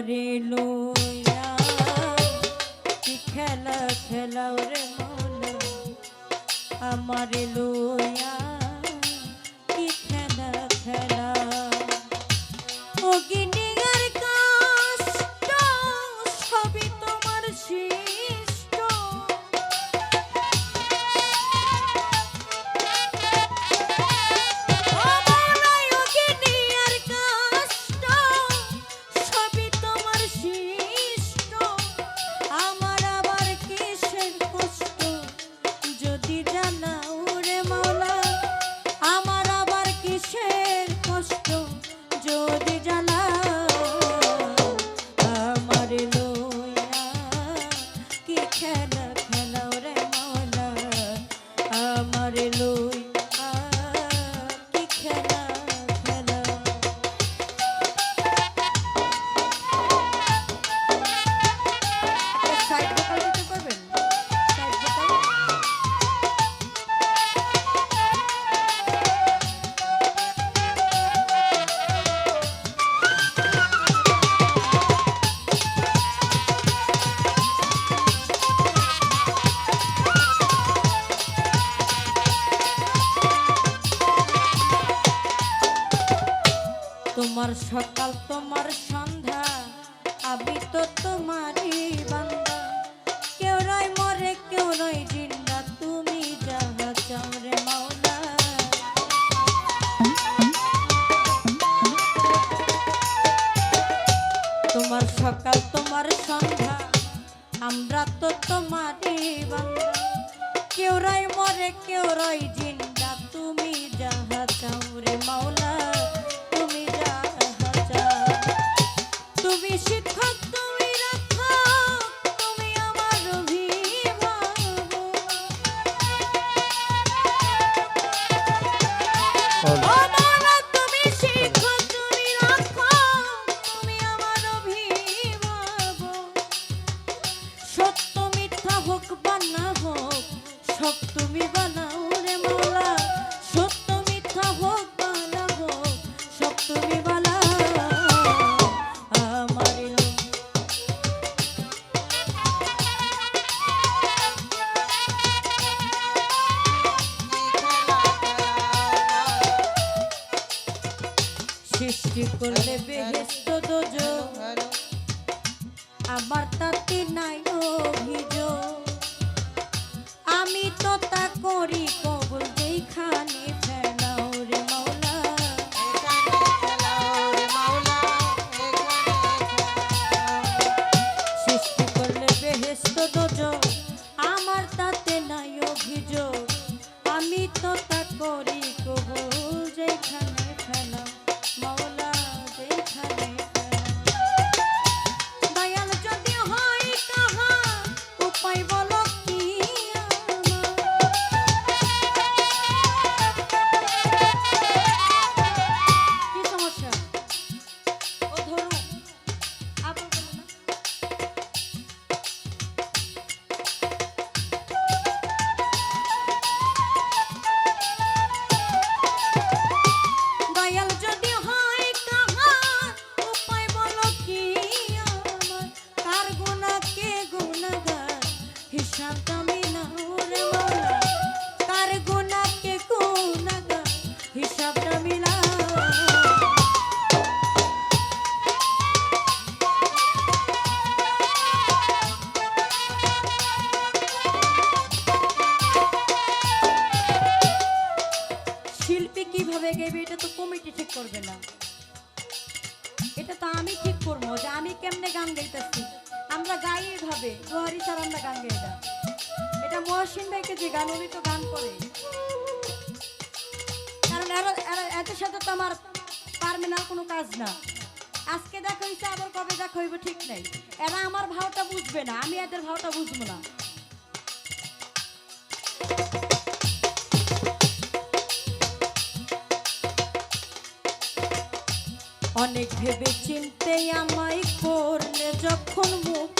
করে লোয়া কি খেলা খেলাও রে মন আমার লোয়া তোমার সকাল, তোমার সন্ধ্যা, আমি তো তোমারই বান্দা। কেউ নয় মরে, কেউ নয় জিন্দা, তুমি যাহা চাও রে মাওলা। তোমার সকাল, তোমার সন্ধ্যা, আমরা তো তোমারই বান্দা। কেউ রায় মরে, কেউ রয় জিন্দা, তুমি যাহা চাও রে মাওলা। con এদের সাথে তো আমার কোনো কাজ না। আজকে কবে ঠিক নাই। এরা আমার ভাওটা বুঝবে না, আমি এদের ভাওটা বুঝব না। অনেক ভেবে চিনতে আমায় করলে যখন মুখ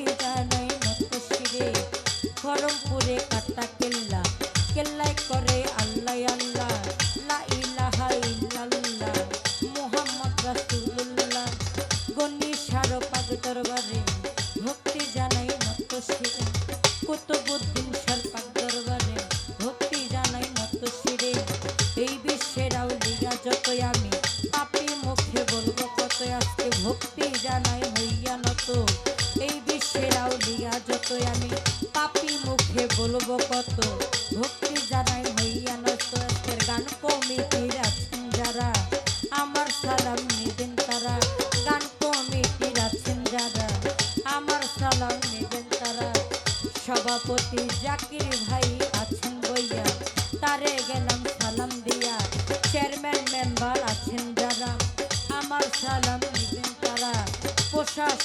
যতই আমি পাপি মুখে বলব কতই আজকে ভক্তি জানাই হইয়া নত। এই বিশ্বের আউলিয়া যতই আমি পাপি মুখে বলব, কত ভক্তি জানাই হইয়া নত। আজকের গান কমিটির আছেন যারা, আমার সালাম নিবেন তারা। গান কমিটির আছেন যারা, আমার সালাম নিবেন তারা। সভাপতি জাকির ভাই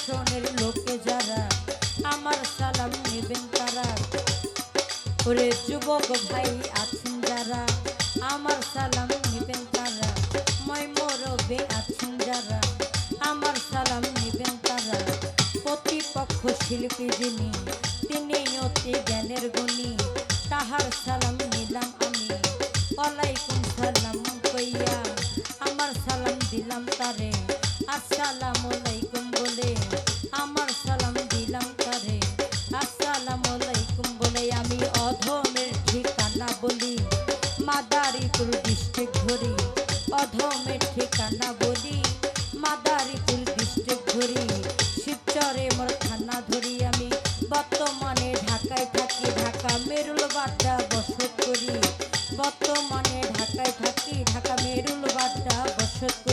আসনের লোকে যারা, আমার সালাম নেবেন তারা। ওরে যুবক ভাই আছেন যারা, আমার সালাম নেবেন তারা। মই মরবে আছেন যারা, আমার সালাম নেবেন তারা। প্রতিপক্ষ শিল্পী যিনি মেরুল বাড্ডা বসত